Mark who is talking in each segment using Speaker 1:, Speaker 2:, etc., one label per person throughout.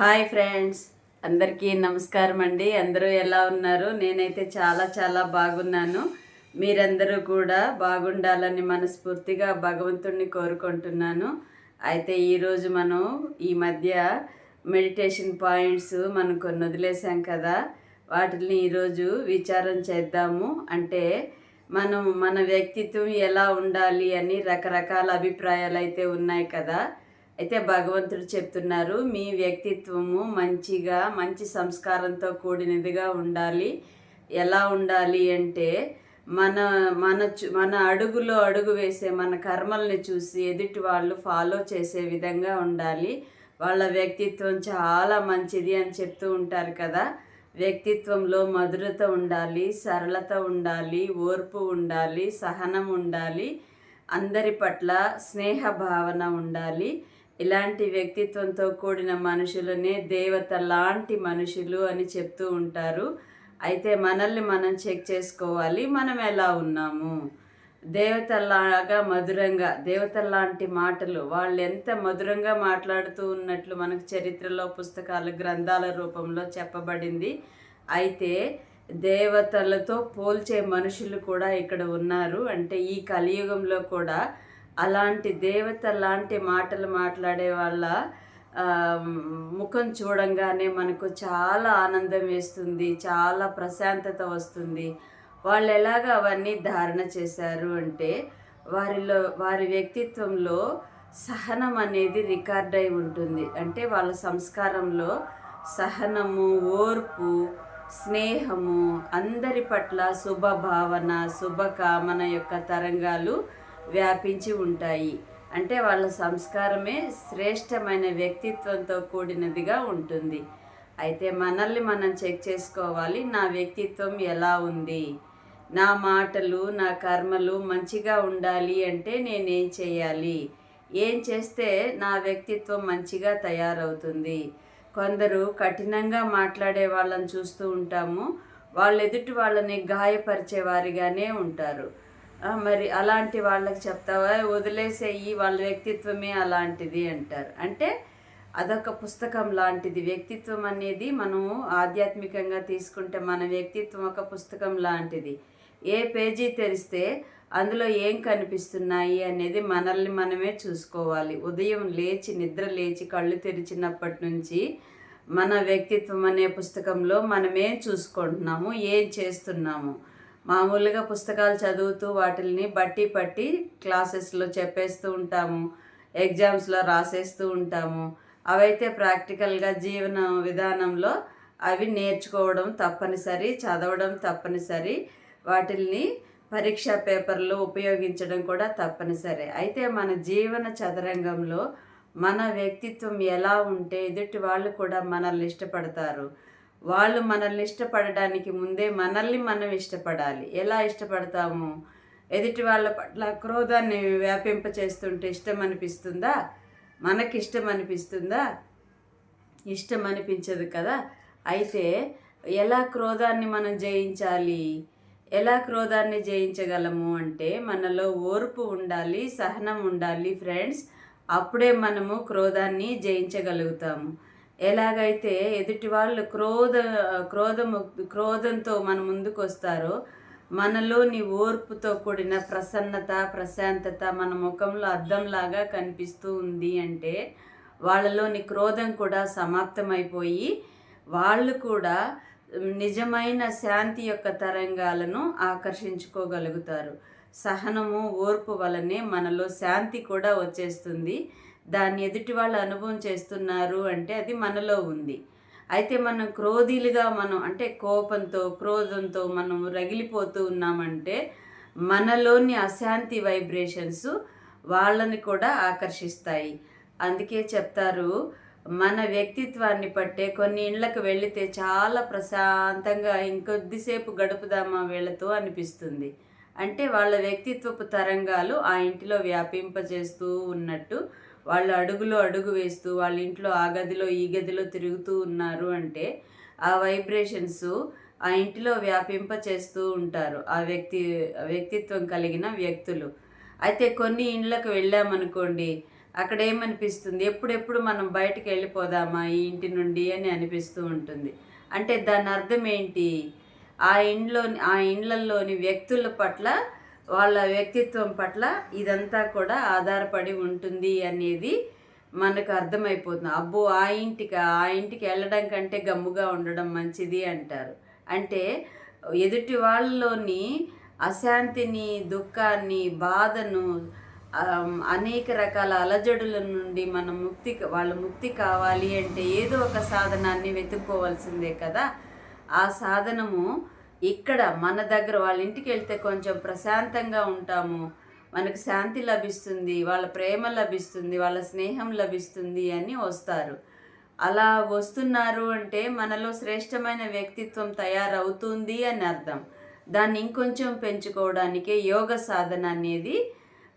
Speaker 1: Hi friends. అందరికీ నమస్కారం అండి. అందరూ ఎలా ఉన్నారు? నేనైతే చాలా చాలా బాగున్నాను. మీరందరూ కూడా బాగుండాలని మనస్ఫూర్తిగా భగవంతుణ్ణి కోరుకుంటున్నాను. అయితే ఈరోజు మనం ఈ మధ్య మెడిటేషన్ పాయింట్స్ మనం కొన్ని వదిలేసాం కదా. వాటిని ఈరోజు విచారం చేద్దాము. అంటే మనం మన వ్యక్తిత్వం ఎలా ఉండాలి అని రకరకాల అభిప్రాయాలు అయితే ఉన్నాయి కదా. అయితే భగవంతుడు చెప్తున్నారు మీ వ్యక్తిత్వము మంచిగా మంచి సంస్కారంతో కూడినదిగా ఉండాలి. ఎలా ఉండాలి అంటే మన మన మన అడుగులో అడుగు వేసే మన కర్మల్ని చూసి ఎదుటి వాళ్ళు ఫాలో చేసే విధంగా ఉండాలి. వాళ్ళ వ్యక్తిత్వం చాలా మంచిది అని చెప్తూ ఉంటారు కదా. వ్యక్తిత్వంలో మధురత ఉండాలి సరళత ఉండాలి ఓర్పు ఉండాలి సహనం ఉండాలి అందరి పట్ల స్నేహ భావన ఉండాలి. ఇలాంటి వ్యక్తిత్వంతో కూడిన మనుషులనే దేవత లాంటి మనుషులు అని చెప్తూ ఉంటారు. అయితే మనల్ని మనం చెక్ చేసుకోవాలి మనం ఎలా ఉన్నాము? దేవతలాగా మధురంగా దేవతలాంటి మాటలు వాళ్ళు ఎంత మధురంగా మాట్లాడుతూ ఉన్నట్లు మనకు చరిత్రలో పుస్తకాలు గ్రంథాల రూపంలో చెప్పబడింది. అయితే దేవతలతో పోల్చే మనుషులు కూడా ఇక్కడ ఉన్నారు. అంటే ఈ కలియుగంలో కూడా అలాంటి దేవత లాంటి మాటలు మాట్లాడే వాళ్ళ ముఖం చూడంగానే మనకు చాలా ఆనందం వేస్తుంది చాలా ప్రశాంతత వస్తుంది. వాళ్ళు ఎలాగ అవన్నీ ధారణ చేశారు అంటే వారిలో వారి వ్యక్తిత్వంలో సహనం అనేది రికార్డ్ అయి ఉంటుంది. అంటే వాళ్ళ సంస్కారంలో సహనము ఓర్పు స్నేహము అందరి పట్ల శుభభావన శుభకామన యొక్క తరంగాలు వ్యాపించి ఉంటాయి. అంటే వాళ్ళ సంస్కారమే శ్రేష్టమైన వ్యక్తిత్వంతో కూడినదిగా ఉంటుంది. అయితే మనల్ని మనం చెక్ చేసుకోవాలి నా వ్యక్తిత్వం ఎలా ఉంది? నా మాటలు నా కర్మలు మంచిగా ఉండాలి అంటే నేనేం చేయాలి? ఏం చేస్తే నా వ్యక్తిత్వం మంచిగా తయారవుతుంది? కొందరు కఠినంగా మాట్లాడే వాళ్ళని చూస్తూ ఉంటాము. వాళ్ళు ఎదుటి వాళ్ళని గాయపరిచే వారిగానే ఉంటారు. మరి అలాంటి వాళ్ళకి చెప్తావా? వదిలేసేయి వాళ్ళ వ్యక్తిత్వమే అలాంటిది అంటారు. అంటే అదొక పుస్తకం లాంటిది. వ్యక్తిత్వం అనేది మనం ఆధ్యాత్మికంగా తీసుకుంటే మన వ్యక్తిత్వం ఒక పుస్తకం లాంటిది. ఏ పేజీ తెరిస్తే అందులో ఏం కనిపిస్తున్నాయి అనేది మనల్ని మనమే చూసుకోవాలి. ఉదయం లేచి నిద్ర లేచి కళ్ళు తెరిచినప్పటి నుంచి మన వ్యక్తిత్వం అనే పుస్తకంలో మనమేం చూసుకుంటున్నాము ఏం చేస్తున్నాము. మామూలుగా పుస్తకాలు చదువుతూ వాటిల్ని బట్టి పట్టి క్లాసెస్లో చెప్పేస్తూ ఉంటాము. ఎగ్జామ్స్లో రాసేస్తూ ఉంటాము. అవైతే ప్రాక్టికల్గా జీవన విధానంలో అవి నేర్చుకోవడం తప్పనిసరి చదవడం తప్పనిసరి వాటిల్ని పరీక్షా పేపర్లో ఉపయోగించడం కూడా తప్పనిసరి. అయితే మన జీవన చదరంగంలో మన వ్యక్తిత్వం ఎలా ఉంటే ఎదుటి వాళ్ళు కూడా మనల్ని ఇష్టపడతారు. వాళ్ళు మనల్ని ఇష్టపడడానికి ముందే మనల్ని మనం ఇష్టపడాలి. ఎలా ఇష్టపడతాము? ఎదుటి వాళ్ళ పట్ల క్రోధాన్ని వ్యాపింప చేస్తుంటే ఇష్టం అనిపిస్తుందా మనకి ఇష్టం అనిపిస్తుందా ఇష్టం అనిపించదు కదా? అయితే ఎలా క్రోధాన్ని మనం జయించాలి? ఎలా క్రోధాన్ని జయించగలము అంటే మనలో ఓర్పు ఉండాలి సహనం ఉండాలి ఫ్రెండ్స్. అప్పుడే మనము క్రోధాన్ని జయించగలుగుతాము. ఎలాగైతే ఎదుటి వాళ్ళు క్రోధ క్రోధము క్రోధంతో మన ముందుకు వస్తారో మనలోని ఓర్పుతో కూడిన ప్రసన్నత ప్రశాంతత మన ముఖంలో అద్దంలాగా కనిపిస్తూ ఉంది అంటే వాళ్ళలోని క్రోధం కూడా సమాప్తమైపోయి వాళ్ళు కూడా నిజమైన శాంతి యొక్క తరంగాలను ఆకర్షించుకోగలుగుతారు. సహనము ఓర్పు వలనే మనలో శాంతి కూడా వచ్చేస్తుంది. దాన్ని ఎదుటి వాళ్ళు అనుభవం చేస్తున్నారు అంటే అది మనలో ఉంది. అయితే మనం క్రోధీలుగా మనం అంటే కోపంతో క్రోధంతో మనం రగిలిపోతూ ఉన్నామంటే మనలోని అశాంతి వైబ్రేషన్స్ వాళ్ళని కూడా ఆకర్షిస్తాయి. అందుకే చెప్తారు మన వ్యక్తిత్వాన్ని పట్టే కొన్ని ఇళ్ళకు వెళితే చాలా ప్రశాంతంగా ఇంకొద్దిసేపు గడుపుదామా వీళ్ళతో అనిపిస్తుంది. అంటే వాళ్ళ వ్యక్తిత్వపు తరంగాలు ఆ ఇంటిలో వ్యాపింపజేస్తూ ఉన్నట్టు వాళ్ళు అడుగులో అడుగు వేస్తూ వాళ్ళ ఇంట్లో ఆ గదిలో ఈ గదిలో తిరుగుతూ ఉన్నారు అంటే ఆ వైబ్రేషన్స్ ఆ ఇంటిలో వ్యాపింప చేస్తూ ఉంటారు. ఆ వ్యక్తి వ్యక్తిత్వం కలిగిన వ్యక్తులు. అయితే కొన్ని ఇండ్లకు వెళ్ళామనుకోండి అక్కడ ఏమనిపిస్తుంది ఎప్పుడెప్పుడు మనం బయటకు వెళ్ళిపోదామా ఈ ఇంటి నుండి అని అనిపిస్తూ ఉంటుంది. అంటే దాని అర్థం ఏంటి? ఆ ఇండ్లోని ఆ ఇండ్లలోని వ్యక్తుల పట్ల వాళ్ళ వ్యక్తిత్వం పట్ల ఇదంతా కూడా ఆధారపడి ఉంటుంది అనేది మనకు అర్థమైపోతుంది. అబ్బో ఆ ఇంటికి ఆ ఇంటికి వెళ్ళడం కంటే గమ్ముగా ఉండడం మంచిది అంటారు. అంటే ఎదుటి వాళ్ళలోని అశాంతిని దుఃఖాన్ని బాధను అనేక రకాల అలజడుల నుండి మనం ముక్తి వాళ్ళ ముక్తి కావాలి అంటే ఏదో ఒక సాధనాన్ని వెతుక్కోవాల్సిందే కదా. ఆ సాధనము ఇక్కడ మన దగ్గర వాళ్ళ ఇంటికి వెళ్తే కొంచెం ప్రశాంతంగా ఉంటాము. మనకు శాంతి లభిస్తుంది వాళ్ళ ప్రేమ లభిస్తుంది వాళ్ళ స్నేహం లభిస్తుంది అని వస్తారు. అలా వస్తున్నారు అంటే మనలో శ్రేష్టమైన వ్యక్తిత్వం తయారవుతుంది అని అర్థం. దాన్ని ఇంకొంచెం పెంచుకోవడానికే యోగ సాధన అనేది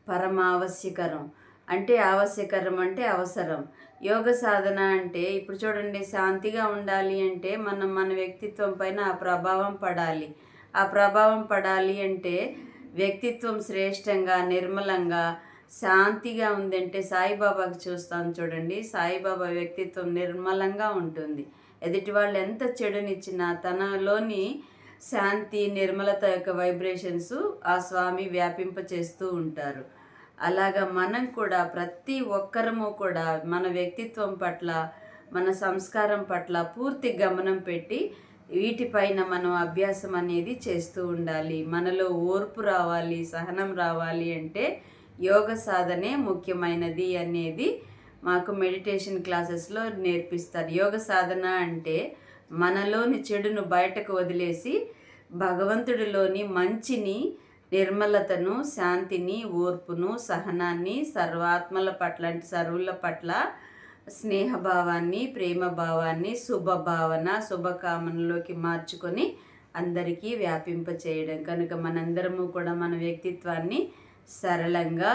Speaker 1: పరమావశ్యకరం. అంటే ఆవశ్యకరం అంటే అవసరం. యోగ సాధన అంటే ఇప్పుడు చూడండి శాంతిగా ఉండాలి అంటే మనం మన వ్యక్తిత్వం పైన ఆ ప్రభావం పడాలి. ఆ ప్రభావం పడాలి అంటే వ్యక్తిత్వం శ్రేష్టంగా నిర్మలంగా శాంతిగా ఉందంటే సాయిబాబాకి చూస్తాం చూడండి సాయిబాబా వ్యక్తిత్వం నిర్మలంగా ఉంటుంది. ఎదుటి వాళ్ళు ఎంత చెడునిచ్చినా తనలోని శాంతి నిర్మలత యొక్క వైబ్రేషన్స్ ఆ స్వామి వ్యాపింప చేస్తూ ఉంటారు. అలాగా మనం కూడా ప్రతి ఒక్కరము కూడా మన వ్యక్తిత్వం పట్ల మన సంస్కారం పట్ల పూర్తి గమనం పెట్టి వీటిపైన మనం అభ్యాసం అనేది చేస్తూ ఉండాలి. మనలో ఓర్పు రావాలి సహనం రావాలి అంటే యోగ సాధనే ముఖ్యమైనది అనేది మాకు మెడిటేషన్ క్లాసెస్లో నేర్పిస్తారు. యోగ సాధన అంటే మనలోని చెడును బయటకు వదిలేసి భగవంతుడిలోని మంచిని నిర్మలతను శాంతిని ఓర్పును సహనాన్ని సర్వాత్మల పట్ల అంటే సర్వుల పట్ల స్నేహభావాన్ని ప్రేమ భావాన్ని శుభభావన శుభకామనలోకి మార్చుకొని అందరికీ వ్యాపింపచేయడం. కనుక మనందరము కూడా మన వ్యక్తిత్వాన్ని సరళంగా